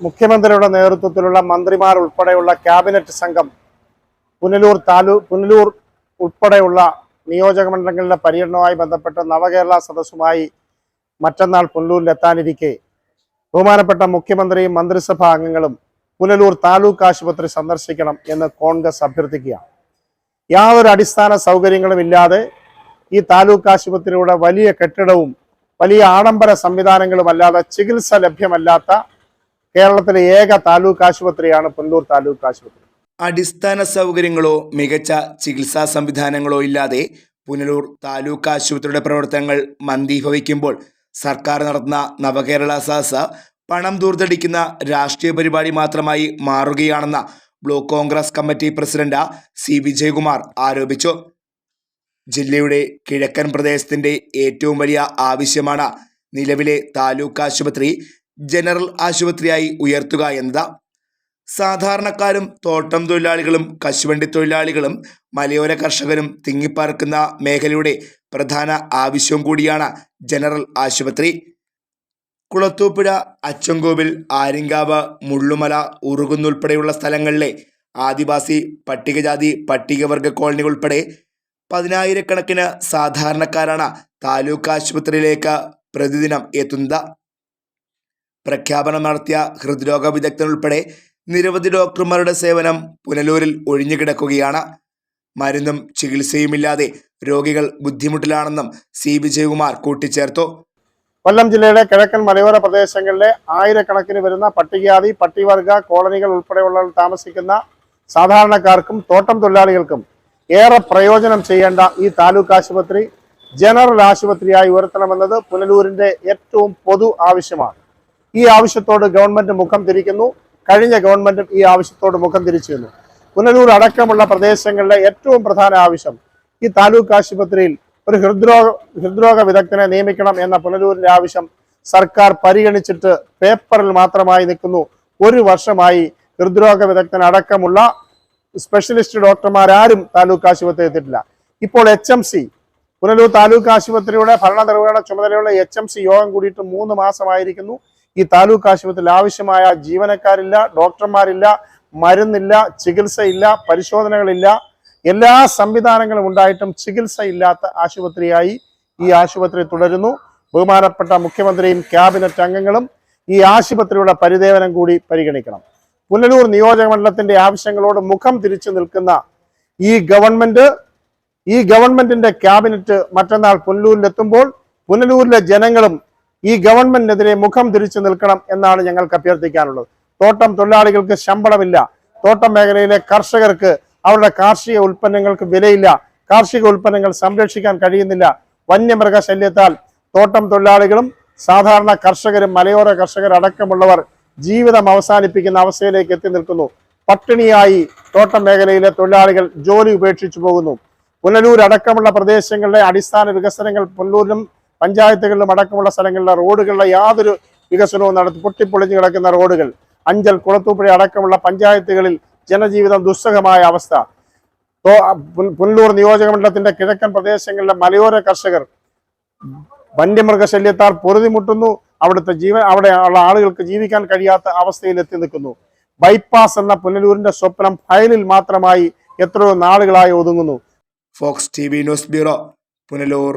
മുഖ്യമന്ത്രിയുടെ നേതൃത്വത്തിലുള്ള മന്ത്രിമാർ ഉൾപ്പെടെയുള്ള ക്യാബിനറ്റ് സംഘം പുനലൂർ താലൂ പുനലൂർ ഉൾപ്പെടെയുള്ള നിയോജക മണ്ഡലങ്ങളിലെ പര്യടനവുമായി ബന്ധപ്പെട്ട് നവകേരള സദസ്സുമായി മറ്റന്നാൾ പുനലൂരിലെത്താനിരിക്കെ. ബഹുമാനപ്പെട്ട മുഖ്യമന്ത്രിയും മന്ത്രിസഭാ അംഗങ്ങളും പുനലൂർ താലൂക്ക് ആശുപത്രി സന്ദർശിക്കണം എന്ന് കോൺഗ്രസ് അഭ്യർത്ഥിക്കുകയാണ്. യാതൊരു അടിസ്ഥാന സൗകര്യങ്ങളും ഇല്ലാതെ ഈ താലൂക്ക് ആശുപത്രിയുടെ വലിയ കെട്ടിടവും വലിയ ആഡംബര സംവിധാനങ്ങളും അല്ലാതെ ചികിത്സ ലഭ്യമല്ലാത്ത കേരളത്തിലെ ഏക താലൂക്ക് ആശുപത്രിയാണ് പുനലൂർ താലൂക്ക് ആശുപത്രി. അടിസ്ഥാന സൗകര്യങ്ങളോ മികച്ച ചികിത്സാ സംവിധാനങ്ങളോ ഇല്ലാതെ പുനലൂർ താലൂക്ക് ആശുപത്രിയുടെ പ്രവർത്തനങ്ങൾ മന്ദീഭവിക്കുമ്പോൾ സർക്കാർ നടത്തുന്ന നവകേരള സഹസ പണം ദൂർത്തടിക്കുന്ന രാഷ്ട്രീയ പരിപാടി മാത്രമായി മാറുകയാണെന്ന block Congress committee president C Vijayakumar ആരോപിച്ചു. ജില്ലയുടെ കിഴക്കൻ പ്രദേശത്തിന്റെ ഏറ്റവും വലിയ ആവശ്യമാണ് നിലവിലെ താലൂക്ക് ആശുപത്രി ജനറൽ ആശുപത്രിയായി ഉയർത്തുക എന്നത്. സാധാരണക്കാരും തോട്ടം തൊഴിലാളികളും കശുവണ്ടി തൊഴിലാളികളും മലയോര കർഷകരും തിങ്ങിപ്പാർക്കുന്ന മേഖലയുടെ പ്രധാന ആവശ്യവും കൂടിയാണ് ജനറൽ ആശുപത്രി. കുളത്തൂപ്പുഴ അച്ചൻകോവിൽ ആര്യങ്കാവ് മുള്ളുമല ഉറുകുന്നുൾപ്പെടെയുള്ള സ്ഥലങ്ങളിലെ ആദിവാസി പട്ടികജാതി പട്ടികവർഗ കോളനികൾ ഉൾപ്പെടെ പതിനായിരക്കണക്കിന് സാധാരണക്കാരാണ് താലൂക്ക് ആശുപത്രിയിലേക്ക് പ്രതിദിനം എത്തുന്നത്. പ്രഖ്യാപനം നടത്തിയ ഹൃദ്രോഗ വിദഗ്ധൻ ഉൾപ്പെടെ നിരവധി ഡോക്ടർമാരുടെ സേവനം പുനലൂരിൽ ഒഴിഞ്ഞുകിടക്കുകയാണ് മരുന്നും ചികിത്സയുമില്ലാതെ രോഗികൾ ബുദ്ധിമുട്ടിലാണെന്നും സി. വിജയകുമാർ കൂട്ടിച്ചേർത്തു. കൊല്ലം ജില്ലയുടെ കിഴക്കൻ മലയോര പ്രദേശങ്ങളിലെ ആയിരക്കണക്കിന് വരുന്ന പട്ടികജാതി പട്ടിവർഗ കോളനികൾ ഉൾപ്പെടെയുള്ളവർ താമസിക്കുന്ന സാധാരണക്കാർക്കും തോട്ടം തൊഴിലാളികൾക്കും ഏറെ പ്രയോജനം ചെയ്യേണ്ട ഈ താലൂക്ക് ആശുപത്രി ജനറൽ ആശുപത്രിയായി ഉയർത്തണമെന്നത് പുനലൂരിന്റെ ഏറ്റവും പൊതു ആവശ്യമാണ്. ഈ ആവശ്യത്തോട് ഗവൺമെന്റ് മുഖം തിരിക്കുന്നു. കഴിഞ്ഞ ഗവൺമെന്റും ഈ ആവശ്യത്തോട് മുഖം തിരിച്ചിരുന്നു. പുനലൂർ അടക്കമുള്ള പ്രദേശങ്ങളിലെ ഏറ്റവും പ്രധാന ആവശ്യം ഈ താലൂക്ക് ആശുപത്രിയിൽ ഒരു ഹൃദ്രോഗ ഹൃദ്രോഗ വിദഗ്ധനെ നിയമിക്കണം എന്ന പുനലൂരിന്റെ ആവശ്യം സർക്കാർ പരിഗണിച്ചിട്ട് പേപ്പറിൽ മാത്രമായി നിൽക്കുന്നു. ഒരു വർഷമായി ഹൃദ്രോഗ വിദഗ്ധൻ അടക്കമുള്ള സ്പെഷ്യലിസ്റ്റ് ഡോക്ടർമാരാരും താലൂക്ക് ആശുപത്രി എത്തിയിട്ടില്ല. ഇപ്പോൾ H M C Punalur taluk ആശുപത്രിയുടെ ഭരണ നിർവഹണ ചുമതലയുള്ള എച്ച് എം സി യോഗം കൂടിയിട്ട് മൂന്ന് മാസമായിരിക്കുന്നു. ഈ താലൂക്ക് ആശുപത്രിയിൽ ആവശ്യമായ ജീവനക്കാരില്ല ഡോക്ടർമാരില്ല മരുന്നില്ല ചികിത്സയില്ല പരിശോധനകളില്ല. എല്ലാ സംവിധാനങ്ങളും ഉണ്ടായിട്ടും ചികിത്സ ഇല്ലാത്ത ആശുപത്രിയായി ഈ ആശുപത്രി തുടരുന്നു. ബഹുമാനപ്പെട്ട മുഖ്യമന്ത്രിയും ക്യാബിനറ്റ് അംഗങ്ങളും ഈ ആശുപത്രിയുടെ പരിദേവനം കൂടി പരിഗണിക്കണം. പുനലൂർ നിയോജക മണ്ഡലത്തിന്റെ ആവശ്യങ്ങളോട് മുഖം തിരിച്ചു നിൽക്കുന്ന ഈ ഗവൺമെന്റ് ഈ ഗവൺമെന്റിന്റെ ക്യാബിനറ്റ് മറ്റന്നാൾ പുനലൂരിലെത്തുമ്പോൾ പുനലൂരിലെ ജനങ്ങളും ഈ ഗവൺമെന്റിനെതിരെ മുഖം തിരിച്ചു നിൽക്കണം എന്നാണ് ഞങ്ങൾക്ക് അഭ്യർത്ഥിക്കാനുള്ളത്. തോട്ടം തൊഴിലാളികൾക്ക് ശമ്പളമില്ല. തോട്ടം മേഖലയിലെ കർഷകർക്ക് അവരുടെ കാർഷിക ഉൽപ്പന്നങ്ങൾക്ക് വിലയില്ല. കാർഷിക ഉൽപ്പന്നങ്ങൾ സംരക്ഷിക്കാൻ കഴിയുന്നില്ല. വന്യമൃഗ ശല്യത്താൽ തോട്ടം തൊഴിലാളികളും സാധാരണ കർഷകരും മലയോര കർഷകരടക്കമുള്ളവർ ജീവിതം അവസാനിപ്പിക്കുന്ന അവസ്ഥയിലേക്ക് എത്തി നിൽക്കുന്നു. പട്ടിണിയായി തോട്ടം മേഖലയിലെ തൊഴിലാളികൾ ജോലി ഉപേക്ഷിച്ചു പോകുന്നു. പുനലൂർ അടക്കമുള്ള പ്രദേശങ്ങളിലെ അടിസ്ഥാന വികസനങ്ങൾ പുനലൂരിലും പഞ്ചായത്തുകളിലും അടക്കമുള്ള സ്ഥലങ്ങളിലെ റോഡുകളിലെ യാതൊരു വികസനവും നടത്തി പൊട്ടിപ്പൊളിഞ്ഞു കിടക്കുന്ന റോഡുകൾ അഞ്ചൽ കുളത്തൂപ്പുഴ അടക്കമുള്ള പഞ്ചായത്തുകളിൽ ജനജീവിതം ദുസ്സഹമായ അവസ്ഥ. പുനലൂർ നിയോജക മണ്ഡലത്തിന്റെ കിഴക്കൻ പ്രദേശങ്ങളിലെ മലയോര കർഷകർ വന്യമൃഗശല്യത്താൽ പൊറുതിമുട്ടുന്നു. അവിടുത്തെ ജീവൻ അവിടെ ഉള്ള ആളുകൾക്ക് ജീവിക്കാൻ കഴിയാത്ത അവസ്ഥയിൽ എത്തി നിൽക്കുന്നു. ബൈപ്പാസ് എന്ന പുനലൂരിന്റെ സ്വപ്നം ഫയലിൽ മാത്രമായി എത്രയോ നാളുകളായി ഒതുങ്ങുന്നു. Fox T news bureau Punalur.